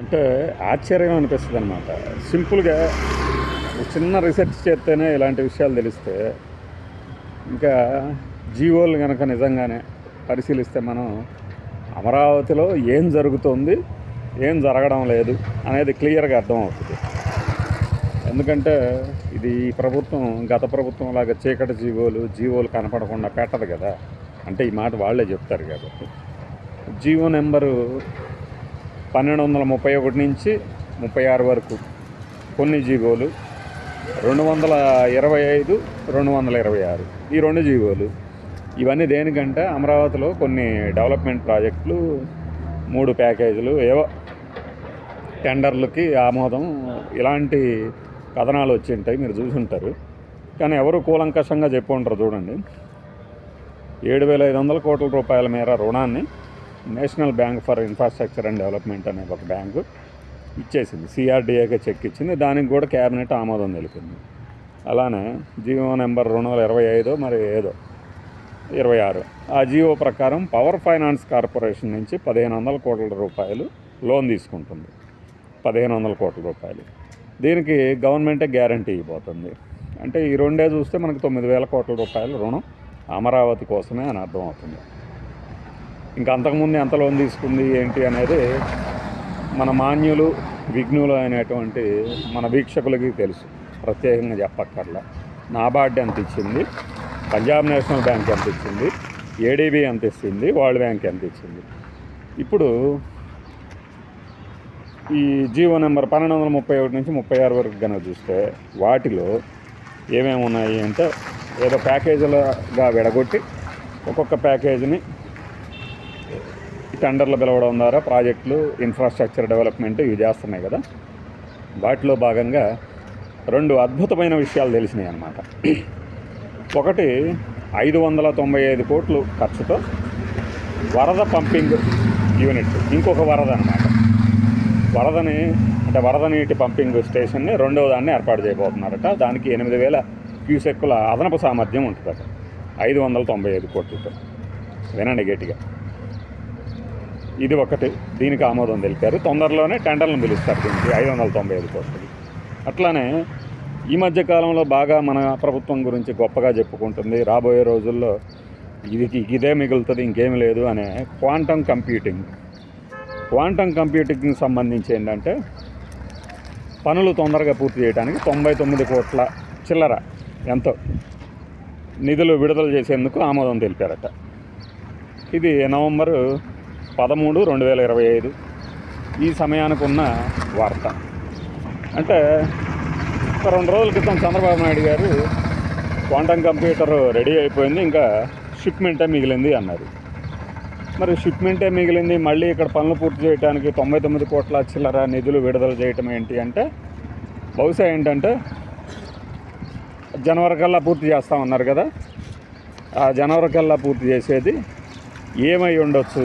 అంటే ఆశ్చర్యం అనిపిస్తుంది అనమాట సింపుల్గా చిన్న రీసెర్చ్ చేస్తేనే ఇలాంటి విషయాలు తెలిస్తే ఇంకా జీవోలు కనుక నిజంగానే పరిశీలిస్తే మనం అమరావతిలో ఏం జరుగుతుంది ఏం జరగడం లేదు అనేది క్లియర్గా అర్థమవుతుంది. ఎందుకంటే ఇది ఈ ప్రభుత్వం గత ప్రభుత్వం లాగా చీకటి జీవోలు జీవోలు కనపడకుండా పెట్టదు కదా. అంటే ఈ మాట వాళ్ళే చెప్తారు కాబట్టి జీవో నెంబరు పన్నెండు వందల ముప్పై ఒకటి నుంచి ముప్పై ఆరు వరకు కొన్ని జీవోలు రెండు వందల ఇరవై ఐదు రెండు వందల ఇరవై ఆరు. ఈ రెండు జీవోలు ఇవన్నీ దేనికంటే అమరావతిలో కొన్ని డెవలప్మెంట్ ప్రాజెక్టులు మూడు ప్యాకేజీలు ఏవో టెండర్లకి ఆమోదం ఇలాంటి కథనాలు వచ్చి ఉంటాయి మీరు చూసుంటారు కానీ ఎవరు కూలంకషంగా చెప్పి ఉంటారు చూడండి. ఏడు వేల ఐదు వందల కోట్ల రూపాయల మేర రుణాన్ని National Bank for Infrastructure and Development అనే ఒక బ్యాంకు ఇచ్చేసింది. సిఆర్డిఏగా చెక్ ఇచ్చింది. దానికి కూడా క్యాబినెట్ ఆమోదం తెలిపింది. అలానే జియో నెంబర్ రెండు వందల ఇరవై ఐదో మరి ఏదో ఇరవై ఆరు. ఆ జియో ప్రకారం పవర్ ఫైనాన్స్ కార్పొరేషన్ నుంచి పదిహేను వందల కోట్ల రూపాయలు లోన్ తీసుకుంటుంది. పదిహేను వందల కోట్ల రూపాయలు. దీనికి గవర్నమెంటే గ్యారంటీ ఇవ్వబోతుంది. అంటే ఈ రెండే చూస్తే మనకు తొమ్మిది వేల కోట్ల రూపాయల రుణం అమరావతి కోసమే అని అర్థమవుతుంది. ఇంకా అంతకుముందు ఎంత లోన్ తీసుకుంది ఏంటి అనేది మన మాన్యులు విఘ్నులు అనేటువంటి మన వీక్షకులకి తెలుసు. ప్రత్యేకంగా చెప్పక్కర్లా. నాబార్డ్ ఎంత ఇచ్చింది? పంజాబ్ నేషనల్ బ్యాంక్ ఎంత ఇచ్చింది? ఏడీబీ ఎంత ఇచ్చింది వరల్డ్ బ్యాంక్ ఎంత ఇచ్చింది? ఇప్పుడు ఈ జీవో నెంబర్ పన్నెండు వందల ముప్పై ఒకటి నుంచి ముప్పై ఆరు వరకు కనుక చూస్తే వాటిలో ఏమేమి ఉన్నాయి అంటే ఏదో ప్యాకేజీలుగా విడగొట్టి ఒక్కొక్క ప్యాకేజీని టెండర్లు పిలవడం ద్వారా ప్రాజెక్టులు ఇన్ఫ్రాస్ట్రక్చర్ డెవలప్మెంట్ ఇవి చేస్తున్నాయి కదా. వాటిలో భాగంగా రెండు అద్భుతమైన విషయాలు తెలిసినాయి అన్నమాట. ఒకటి ఐదు వందల తొంభై ఐదు కోట్లు ఖర్చుతో వరద పంపింగ్ యూనిట్ ఇంకొక వరద అనమాట వరదని అంటే వరద నీటి పంపింగ్ స్టేషన్ని రెండవ దాన్ని ఏర్పాటు చేయబోతున్నారట. దానికి ఎనిమిది వేల క్యూసెక్కుల అదనపు సామర్థ్యం ఉంటుందట. ఐదు వందల తొంభై ఐదు కోట్లతో. వినండి గట్టిగా. ఇది ఒకటి. దీనికి ఆమోదం తెలిపారు. తొందరలోనే టెండర్లను పిలుస్తారు దీనికి. ఐదు వందల తొంభై ఐదు కోట్లు అట్లానే ఈ మధ్య కాలంలో బాగా మన ప్రభుత్వం గురించి గొప్పగా చెప్పుకుంటుంది. రాబోయే రోజుల్లో ఇది ఇదే మిగులుతుంది ఇంకేం లేదు అనే క్వాంటమ్ కంప్యూటింగ్. క్వాంటమ్ కంప్యూటింగ్కి సంబంధించి ఏంటంటే పనులు తొందరగా పూర్తి చేయడానికి తొంభై తొమ్మిది కోట్ల చిల్లర ఎంతో నిధులు విడుదల చేసేందుకు ఆమోదం తెలిపారట. ఇది నవంబరు పదమూడు రెండు వేల ఇరవై ఐదు ఈ సమయానికి ఉన్న వార్త. అంటే ఒక రెండు రోజుల క్రితం చంద్రబాబు నాయుడు గారు క్వాంటమ్ కంప్యూటర్ రెడీ అయిపోయింది ఇంకా షిప్మెంటే మిగిలింది అన్నారు. మరి షిప్మెంటే మిగిలింది మళ్ళీ ఇక్కడ పనులు పూర్తి చేయడానికి తొంభై తొమ్మిది కోట్ల చిల్లర నిధులు విడుదల చేయటం ఏంటి అంటే బహుశా ఏంటంటే జనవరి కల్లా పూర్తి చేస్తామన్నారు కదా. ఆ జనవరి కల్లా పూర్తి చేసేది ఏమై ఉండొచ్చు?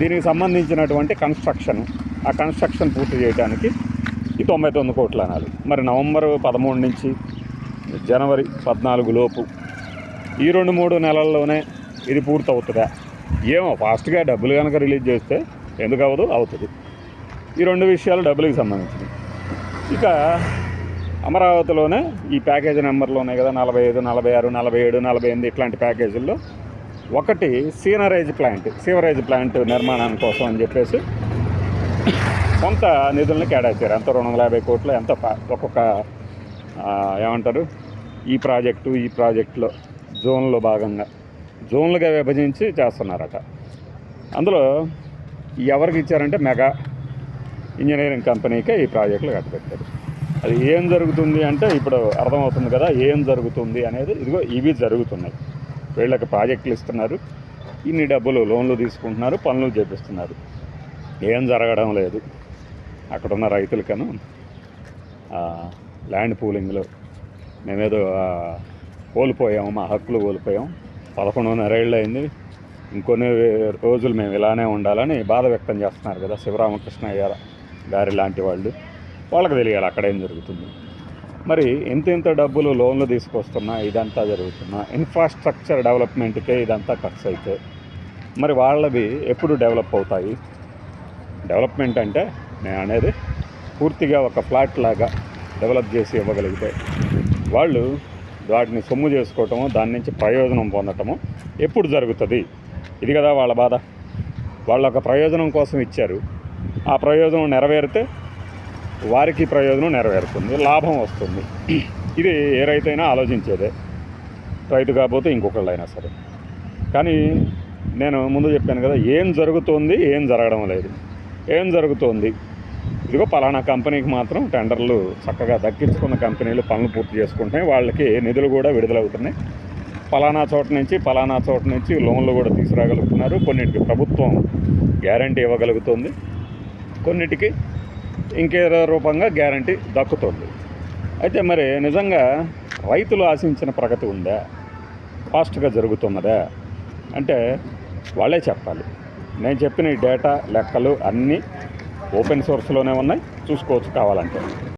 దీనికి సంబంధించినటువంటి కన్స్ట్రక్షన్ ఆ కన్స్ట్రక్షన్ పూర్తి చేయడానికి ఈ తొంభై తొమ్మిది కోట్లు అనాలి. మరి నవంబర్ పదమూడు నుంచి జనవరి పద్నాలుగు లోపు ఈ రెండు మూడు నెలల్లోనే ఇది పూర్తవుతుందా? ఏమో ఫాస్ట్గా డబ్బులు కనుక రిలీజ్ చేస్తే ఎందుకు అవ్వదు? అవుతుంది. ఈ రెండు విషయాలు డబ్బులకు సంబంధించినవి. ఇక అమరావతిలోనే ఈ ప్యాకేజీ నెంబర్లోనే ఉన్నాయి కదా నలభై ఐదు నలభై ఆరు నలభై ఏడు నలభై ఎనిమిది ఇట్లాంటి ప్యాకేజీల్లో ఒకటి సీనరేజ్ ప్లాంట్ సీవరేజ్ ప్లాంట్ నిర్మాణం కోసం అని చెప్పేసి కొంత నిధులను కేటాయించారు ఎంత రెండు వందల యాభై కోట్లు ఎంత ఒక్కొక్క ఏమంటారు? ఈ ప్రాజెక్టు ఈ ప్రాజెక్టులో జోన్లో భాగంగా జోన్లుగా విభజించి చేస్తున్నారట. అందులో ఎవరికి ఇచ్చారంటే మెగా ఇంజనీరింగ్ కంపెనీకే ఈ ప్రాజెక్టులు కట్టబెట్టారు. అది ఏం జరుగుతుంది అంటే ఇప్పుడు అర్థమవుతుంది కదా ఏం జరుగుతుంది అనేది ఇదిగో ఇవి జరుగుతున్నాయి. వీళ్ళకి ప్రాజెక్టులు ఇస్తున్నారు. ఇన్ని డబ్బులు లోన్లు తీసుకుంటున్నారు పనులు చేపిస్తున్నారు. ఏం జరగడం లేదు. అక్కడ ఉన్న రైతులకను ల్యాండ్ పూలింగ్లో మేమేదో కోల్పోయాము మా హక్కులు కోల్పోయాం పదకొండున్నర ఏళ్ళు అయింది ఇంకొన్ని రోజులు మేము ఇలానే ఉండాలని బాధ వ్యక్తం చేస్తున్నారు కదా శివరామకృష్ణయ్య గారి లాంటి వాళ్ళు. వాళ్ళకి తెలియాలి అక్కడ ఏం జరుగుతుంది. మరి ఎంత ఎంత డబ్బులు లోన్లు తీసుకొస్తున్నా ఇదంతా జరుగుతున్నా ఇన్ఫ్రాస్ట్రక్చర్ డెవలప్మెంట్కే ఇదంతా ఖర్చు అయితే మరి వాళ్ళవి ఎప్పుడు డెవలప్ అవుతాయి? డెవలప్మెంట్ అంటే నేను అనేది పూర్తిగా ఒక ఫ్లాట్ లాగా డెవలప్ చేసి ఇవ్వగలిగితే వాళ్ళు వాటిని సొమ్ము చేసుకోవటము దాని నుంచి ప్రయోజనం పొందటము ఎప్పుడు జరుగుతుంది? ఇది కదా వాళ్ళ బాధ. వాళ్ళ ఒక ప్రయోజనం కోసం ఇచ్చారు. ఆ ప్రయోజనం నెరవేరితే వారికి ప్రయోజనం నెరవేరుతుంది లాభం వస్తుంది. ఇది ఏ రైతైనా ఆలోచించేదే. రైతు కాకపోతే ఇంకొకళ్ళైనా సరే. కానీ నేను ముందు చెప్పాను కదా ఏం జరుగుతోంది ఏం జరగడం లేదు. ఏం జరుగుతోంది? ఇదిగో పలానా కంపెనీకి మాత్రం టెండర్లు చక్కగా దక్కించుకున్న కంపెనీలు పనులు పూర్తి చేసుకుంటున్నాయి. వాళ్ళకి నిధులు కూడా విడుదలవుతున్నాయి. పలానా చోట నుంచి పలానా చోట నుంచి లోన్లు కూడా తీసుకురాగలుగుతున్నారు. కొన్నిటికి ప్రభుత్వం గ్యారంటీ ఇవ్వగలుగుతుంది. కొన్నిటికి ఇంకేదో రూపంగా గ్యారంటీ దక్కుతుంది. అయితే మరి నిజంగా రైతులు ఆశించిన ప్రగతి ఉందా? ఫాస్ట్గా జరుగుతున్నదా? అంటే వాళ్ళే చెప్పాలి. నేను చెప్పిన ఈ డేటా లెక్కలు అన్నీ ఓపెన్ సోర్స్లోనే ఉన్నాయి. చూసుకోవచ్చు కావాలంటే.